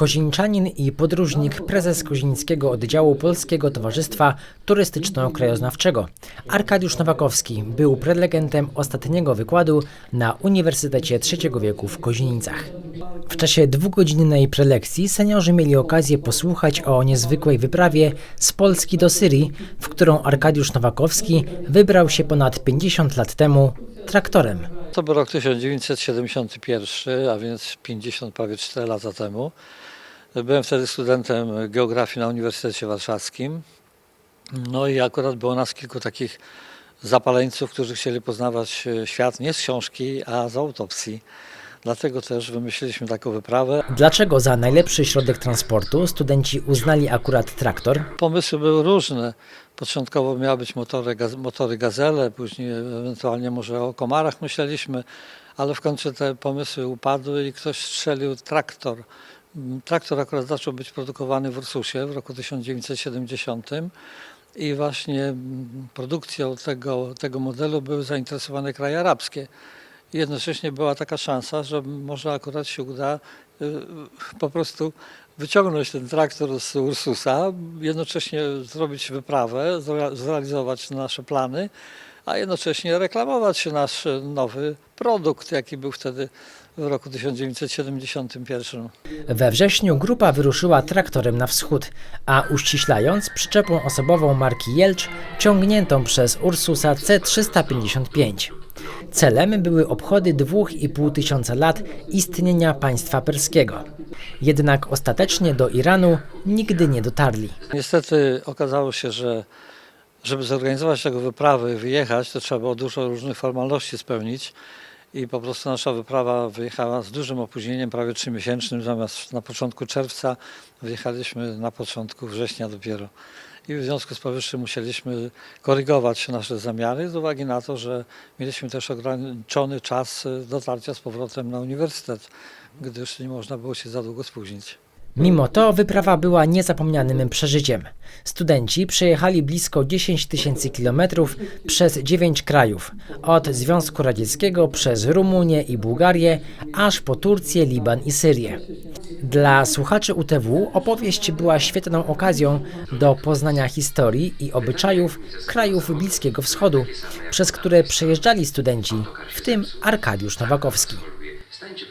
Kozińczanin i podróżnik, prezes Kozińskiego Oddziału Polskiego Towarzystwa Turystyczno-Krajoznawczego. Arkadiusz Nowakowski był prelegentem ostatniego wykładu na Uniwersytecie III wieku w Kozinicach. W czasie dwugodzinnej prelekcji seniorzy mieli okazję posłuchać o niezwykłej wyprawie z Polski do Syrii, w którą Arkadiusz Nowakowski wybrał się ponad 50 lat temu traktorem. To był rok 1971, a więc 50 prawie 4 lata temu. Byłem wtedy studentem geografii na Uniwersytecie Warszawskim. No i akurat było nas kilku takich zapaleńców, którzy chcieli poznawać e, świat nie z książki, a z autopsji. Dlatego też wymyśliliśmy taką wyprawę. Dlaczego za najlepszy środek transportu studenci uznali akurat traktor? Pomysły były różne. Początkowo miały być motory, gaz, motory gazele, później ewentualnie może o komarach myśleliśmy, ale w końcu te pomysły upadły i ktoś strzelił traktor. Traktor akurat zaczął być produkowany w Ursusie w roku 1970 i właśnie produkcją tego, tego modelu były zainteresowane kraje arabskie. Jednocześnie była taka szansa, że może akurat się uda y, po prostu wyciągnąć ten traktor z Ursusa, jednocześnie zrobić wyprawę, zrea- zrealizować nasze plany, a jednocześnie reklamować nasz nowy produkt, jaki był wtedy w roku 1971. We wrześniu grupa wyruszyła traktorem na wschód, a uściślając przyczepą osobową marki Jelcz ciągniętą przez Ursusa C355. Celem były obchody 2,5 tysiąca lat istnienia państwa perskiego. Jednak ostatecznie do Iranu nigdy nie dotarli. Niestety okazało się, że żeby zorganizować tego wyprawy, wyjechać, to trzeba było dużo różnych formalności spełnić i po prostu nasza wyprawa wyjechała z dużym opóźnieniem, prawie trzymiesięcznym, zamiast na początku czerwca wyjechaliśmy na początku września dopiero. I w związku z powyższym musieliśmy korygować nasze zamiary z uwagi na to, że mieliśmy też ograniczony czas dotarcia z powrotem na uniwersytet, gdyż nie można było się za długo spóźnić. Mimo to wyprawa była niezapomnianym przeżyciem. Studenci przejechali blisko 10 tysięcy kilometrów przez 9 krajów, od Związku Radzieckiego przez Rumunię i Bułgarię, aż po Turcję, Liban i Syrię. Dla słuchaczy UTW opowieść była świetną okazją do poznania historii i obyczajów krajów Bliskiego Wschodu, przez które przejeżdżali studenci, w tym Arkadiusz Nowakowski.